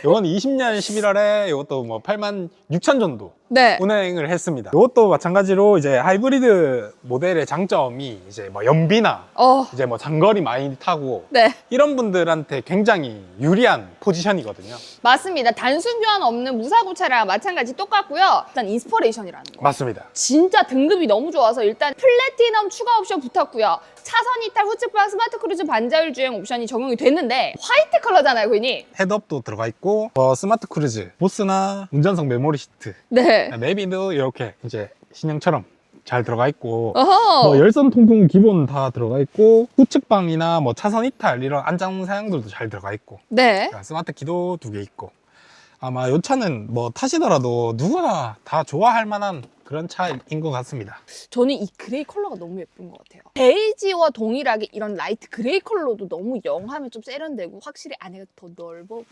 이건 20년 11월에 이것도 뭐 8만 6천 정도 네. 운행을 했습니다. 이것도 마찬가지로 이제 하이브리드 모델의 장점이 이제 뭐 연비나 어, 이제 뭐 장거리 많이 타고 네. 이런 분들한테 굉장히 유리한 포지션이거든요. 맞습니다. 단순 교환 없는 무사고 차랑 마찬가지 똑같고요. 일단 인스퍼레이션이라는 거. 맞습니다. 진짜 등급이 너무 좋아서 일단 플래티넘 추가 옵션 붙었고요. 차선 이탈, 후측방, 스마트 크루즈 반자율 주행 옵션이 적용이 됐는데 화이트 컬러잖아요, 고객님. 헤드업도 들어가 있고 어, 스마트 크루즈, 보스나 운전석 메모리 시트, 네. 내비도 이렇게 이제 신형처럼 잘 들어가 있고 어허. 뭐 열선 통풍 기본 다 들어가 있고 후측방이나 뭐 차선 이탈 이런 안장 사양들도 잘 들어가 있고 네. 스마트 키도 두 개 있고 아마 이 차는 뭐 타시더라도 누구나 다 좋아할 만한 그런 차인 것 같습니다. 저는 이 그레이 컬러가 너무 예쁜 것 같아요. 베이지와 동일하게 이런 라이트 그레이 컬러도 너무 영하면 좀 세련되고 확실히 안에가 더 넓어 보여요.